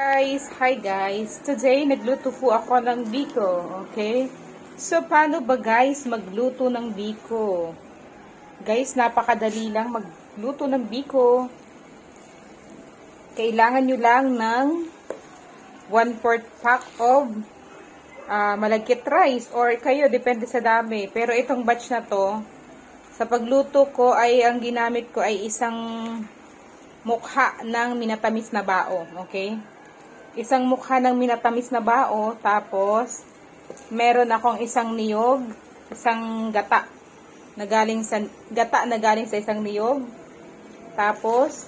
Guys, hi guys. Today, nagluto po ako ng biko, okay? So, paano ba guys magluto ng biko? Guys, napakadali lang magluto ng biko. Kailangan nyo lang ng 1-4 pack of ah, malagkit rice or kayo, depende sa dami. Pero itong batch na to, sa pagluto ko ay ang ginamit ko ay isang mukha ng minatamis na bao, okay? Isang mukha ng minatamis na bao, tapos meron akong isang niyog, isang gata na galing sa gata na galing sa isang niyog. Tapos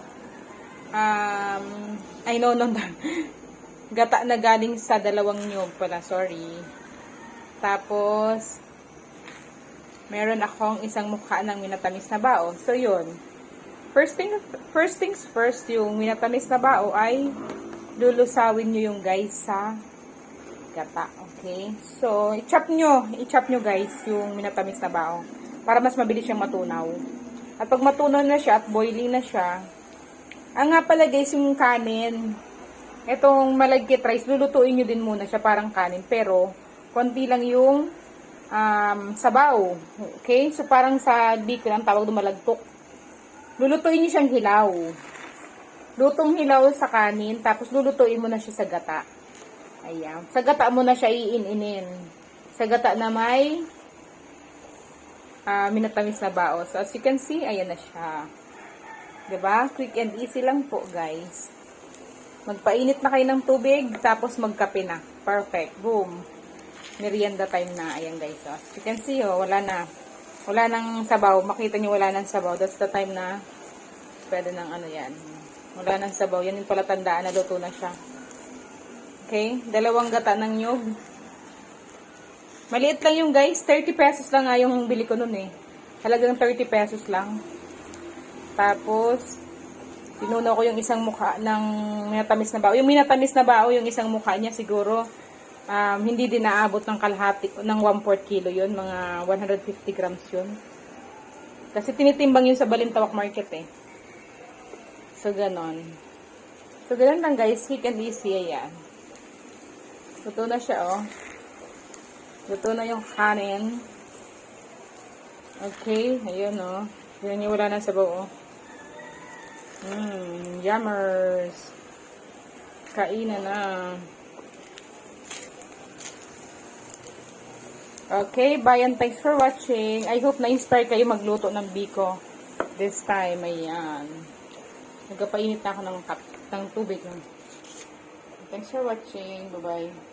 um I know no, gata na galing sa dalawang niyog pala, sorry. Tapos meron akong isang mukha ng minatamis na bao. So, yun. First, thing, first things first, yung minatamis na bao ay lulusawin nyo yung guys sa gata. Okay? So, i-chop nyo. I-chop nyo guys yung minatamis na bao. Para mas mabilis siyang matunaw. At pag matunaw na siya at boiling na siya, ang nga pala guys yung kanin, itong malagkit rice, lulutuin nyo din muna siya parang kanin. Pero, konti lang yung um, sabaw. Okay? So, parang sa biko ang tawag dumalagtok. Lulutuin niyo siyang hilaw. Lutong hilaw sa kanin, tapos lulutuin mo na siya sa gata. Ayan. Sa gata mo na siya iin-inin. Sa gata na may ah, minatamis na bao. So, as you can see, ayan na siya. ba? Quick and easy lang po, guys. Magpainit na kayo ng tubig, tapos magkape na. Perfect. Boom merienda time na. Ayan guys. So, as you can see, oh, wala na. Wala nang sabaw. Makita niyo wala nang sabaw. That's the time na pwede nang ano yan. Wala nang sabaw. Yan yung pala tandaan na luto na siya. Okay? Dalawang gata ng nyug. Maliit lang yung guys. 30 pesos lang nga yung bili ko nun eh. Halagang 30 pesos lang. Tapos, pinuno ko yung isang mukha ng minatamis na bao. Yung minatamis na bao, yung isang mukha niya siguro um, hindi din naabot ng kalahati, ng 1/4 kilo yun, mga 150 grams yun. Kasi tinitimbang yun sa Balintawak Market eh. So, ganon. So, ganon lang guys, quick and easy, ayan. Luto na siya, oh. Luto na yung kanin. Okay, ayun, oh. Yan yung wala na sabaw, oh. Mmm, yummers. Kainan na. Okay, bye and thanks for watching. I hope na-inspire kayo magluto ng biko this time. Ayan. Nagpapainit na ako ng, cup, ng tubig. Thanks for watching. Bye-bye.